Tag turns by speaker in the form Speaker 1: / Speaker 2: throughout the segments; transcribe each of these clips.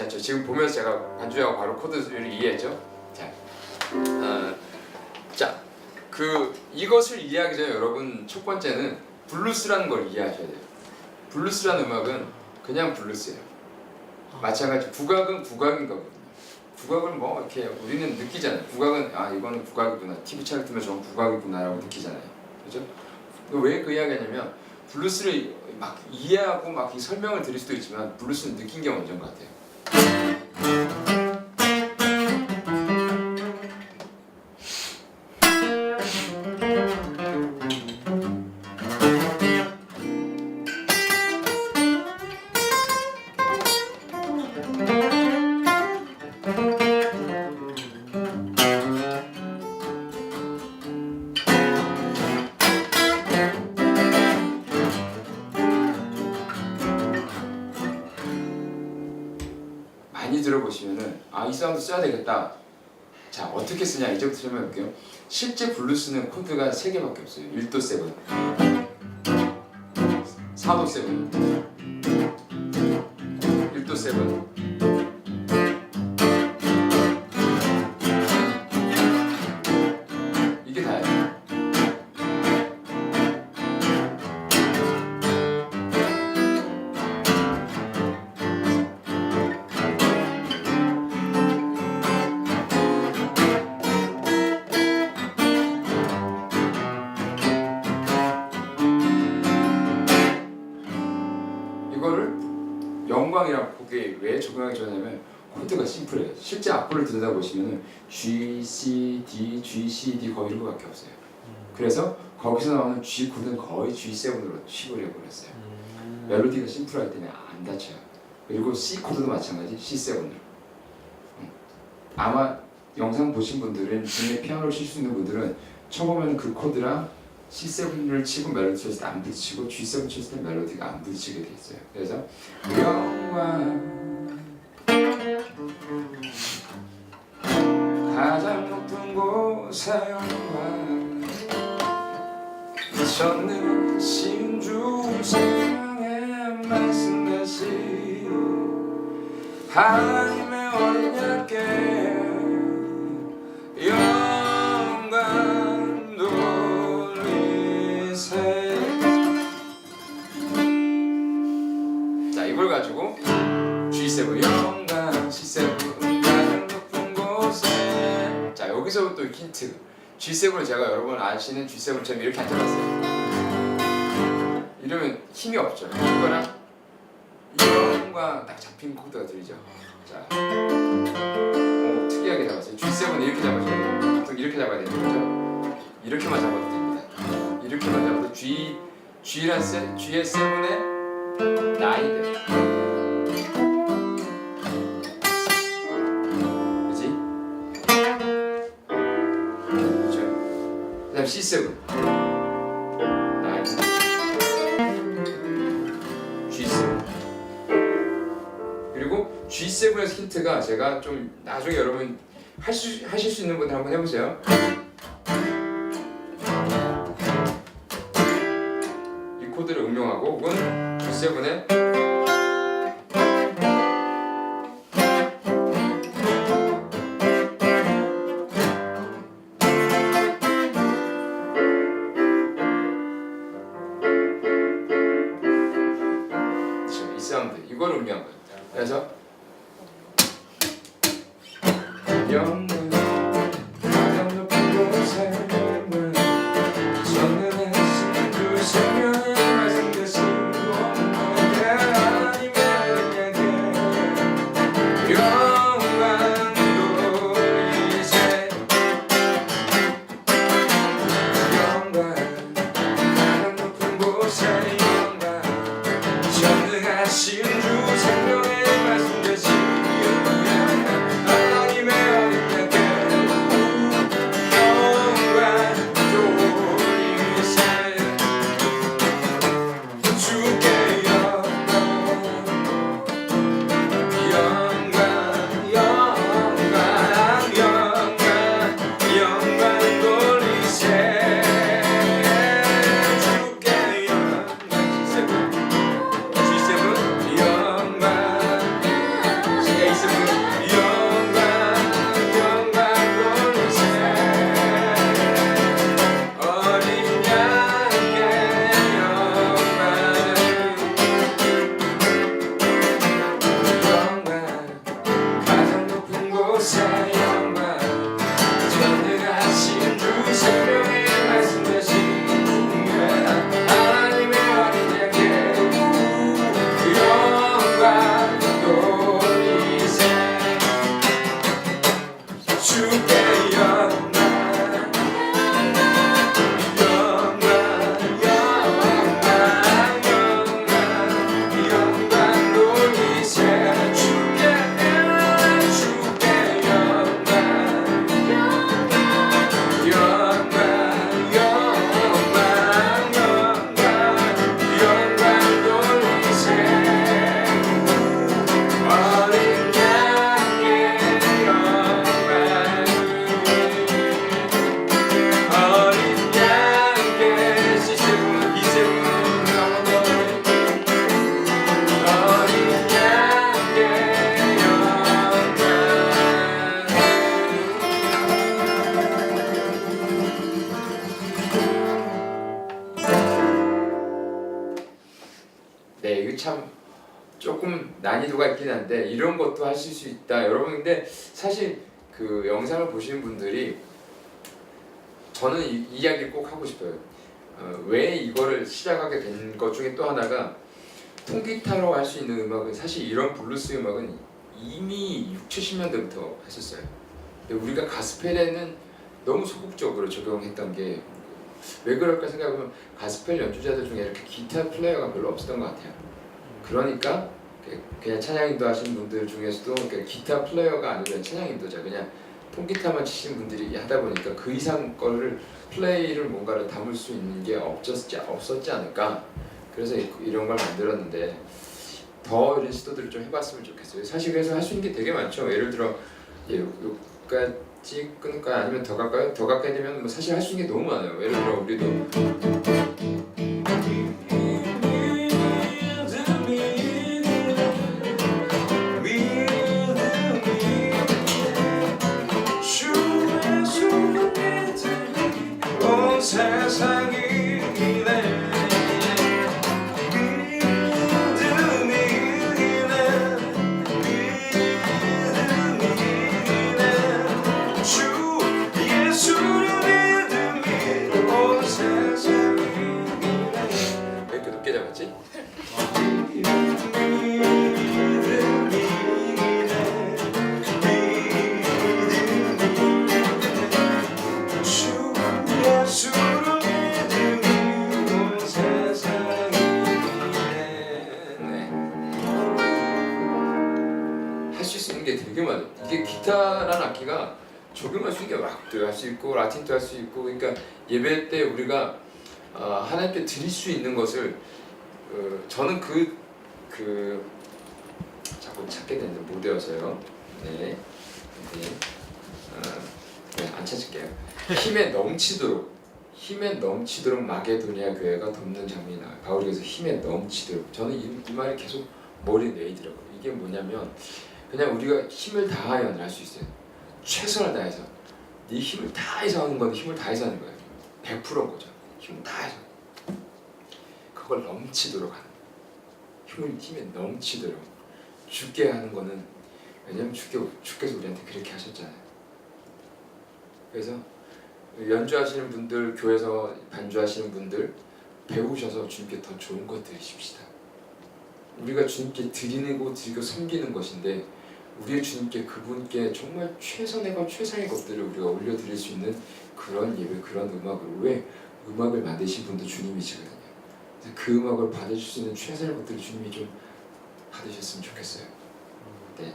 Speaker 1: 괜찮죠. 지금 보면서 제가 반주하고 바로 코드를 이해했죠. 자, 어, 자, 그 이것을 이해하기 전에 여러분 첫 번째는 블루스라는 걸 이해하셔야 돼요. 블루스라는 음악은 그냥 블루스예요. 마찬가지 국악은 국악인 거거든요. 국악을 뭐 이렇게 우리는 느끼잖아요. 국악은 아 이거는 국악이구나. TV 차를 틀면 저건 국악이구나라고 느끼잖아요. 그죠? 왜 그 이야기하냐면 블루스를 막 이해하고 막이 설명을 드릴 수도 있지만 블루스는 느낀 게 먼저인 것 같아요. 이 사운드 써야 되겠다. 자 어떻게 쓰냐 이제부터 설명해볼게요. 실제 블루스는 코드가 세 개밖에 없어요. 1도 세븐, 4도 세븐, 1도 세븐. 영광이라고 보기에 왜 적용하기 전냐면 코드가 심플해요. 실제 악보를 들여다보시면은 G, C, D, G, C, D 거의 이거밖에 없어요. 그래서 거기서 나오는 G 코드는 거의 G7으로 취급을 해버렸어요. 멜로디가 심플하기 때문에 안 다쳐요. 그리고 C 코드도 마찬가지 C7으로. 아마 영상 보신 분들은 중에 피아노를 칠 수 있는 분들은 처음에는 그 코드랑 C7을 치고 멜로디 쳤을 때 안 부딪히고 G7 쳤을 때 멜로디가 안 부딪히게 돼 있어요. 그래서 영광 가장 높은 곳에 영광 쳤는 신주 생명의 말씀 대신 하나님의 어린 양께 G7 영광 C7 가장 높은 곳에. 자 여기서 또 힌트. G7을 제가 여러분 아시는 G7처럼 이렇게 안 잡았어요. 이러면 힘이 없죠. 이거랑 영광 딱 잡힌 코드가 들리죠. 자 오, 특이하게 잡았어요. G7은 이렇게 잡아줘야 돼요. 보통 이렇게 잡아야 되는 거죠. 이렇게만 잡아도 됩니다. 이렇게만 잡아도 G G란 세, G의 7에 나이 돼 G7에서 힌트가 제가 좀 나중에 여러분 하실, 하실 수 있는 분들 한번 해보세요 참 조금 난이도가 있긴 한데 이런 것도 하실 수 있다, 여러분. 근데 사실 그 영상을 보시는 분들이 저는 이 이야기를 꼭 하고 싶어요. 어, 왜 이거를 시작하게 된 것 중에 또 하나가 통기타로 할 수 있는 음악은 사실 이런 블루스 음악은 이미 6, 70년대부터 했었어요. 근데 우리가 가스펠에는 너무 소극적으로 적용했던 게 왜 그럴까 생각해보면 가스펠 연주자들 중에 이렇게 기타 플레이어가 별로 없었던 것 같아요. 그러니까 그- 그냥 찬양 인도하시는 분들 중에서도 기타 플레이어가 아니면 찬양 인도자 그냥 통기타만 치시는 분들이 하다 보니까 그 이상 거를 플레이를 뭔가를 담을 수 있는 게 없었지 없었지 않을까. 그래서 이- 이런 걸 만들었는데 더 이런 시도들을 좀 해봤으면 좋겠어요. 사실 그래서 할 수 있는 게 되게 많죠. 예를 들어 예, 요- 요까지 끊을까요? 아니면 더 갈까요? 더 가까이 되면 뭐 사실 할 수 있는 게 너무 많아요. 예를 들어 우리도 기타라는 악기가 적용할 수 있는 게 락도 할 수 있고 라틴도 할 수 있고 그러니까 예배 때 우리가 어, 하나님께 드릴 수 있는 것을 어, 저는 그 그 자꾸 찾게 되는데 못 외워서요. 네, 네, 어, 네, 안 찾을게요. 힘에 넘치도록 힘에 넘치도록 마게도니아 교회가 돕는 장면이 나와요. 바울이 그래서 힘에 넘치도록 저는 이, 이 말이 계속 머리에 내이더라고요. 이게 뭐냐면 그냥 우리가 힘을 다하여 할수 있어요. 최선을 다해서 네 힘을 다해서 하는 건 힘을 다해서 하는 거예요. 100%인 거죠. 힘을 다해서 그걸 넘치도록 하는. 힘을 힘에 넘치도록 죽게 하는 거는 왜냐면 주께 주께서 우리한테 그렇게 하셨잖아요. 그래서 연주하시는 분들 교회에서 반주하시는 분들 배우셔서 주님께 더 좋은 것 드리십시다. 우리가 주님께 드리고 드리고 섬기는 것인데 우리의 주님께 그분께 정말 최선의 것 최상의 것들을 우리가 올려드릴 수 있는 그런 예배 그런 음악을 왜 음악을 만드신 분도 주님이시거든요. 그 음악을 받으실 수 있는 최선의 것들을 주님이 좀 받으셨으면 좋겠어요. 네.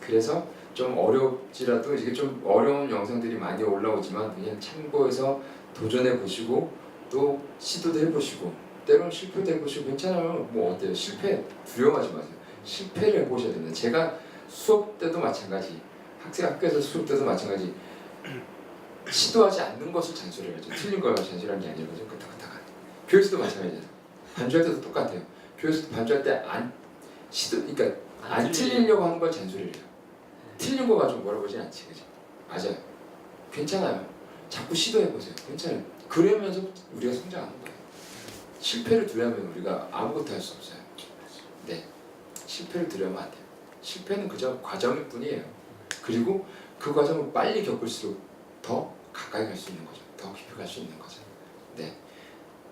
Speaker 1: 그래서 좀 어렵지라도 이게 좀 어려운 영상들이 많이 올라오지만 그냥 참고해서 도전해 보시고 또 시도도 해보시고 때로는 실패도 해보시고 괜찮아요. 뭐 어때요? 실패 두려워하지 마세요. 실패를 해보셔야 됩니다. 제가 수업 때도 마찬가지, 학생 학교에서 수업 때도 마찬가지. 시도하지 않는 것을 잔소리하죠. 틀린 걸 잔소리하는 게좀 끄떡끄떡한. 교회에서도 마찬가지예요. 반주할 때도 똑같아요. 교회에서도 반주할 때 안 시도, 그러니까 안 틀리려고 하는 걸 잔소리를 해요. 틀린 거 가지고 뭐라고 하지 않지, 그지? 맞아요. 괜찮아요. 자꾸 시도해 보세요. 괜찮아요. 그러면서 우리가 성장하는 거예요. 실패를 두려면 우리가 아무것도 할 수 없어요. 네, 실패를 두려면 안 돼요. 실패는 그저 과정일 뿐이에요. 그리고 그 과정을 빨리 겪을수록 더 가까이 갈 수 있는 거죠. 더 깊이 갈 수 있는 거죠. 네,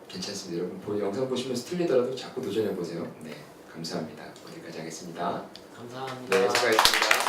Speaker 1: 괜찮습니다. 여러분 보- 영상 보시면서 틀리더라도 자꾸 도전해 보세요. 네, 감사합니다. 여기까지 하겠습니다.
Speaker 2: 감사합니다.
Speaker 1: 네, 수고하셨습니다.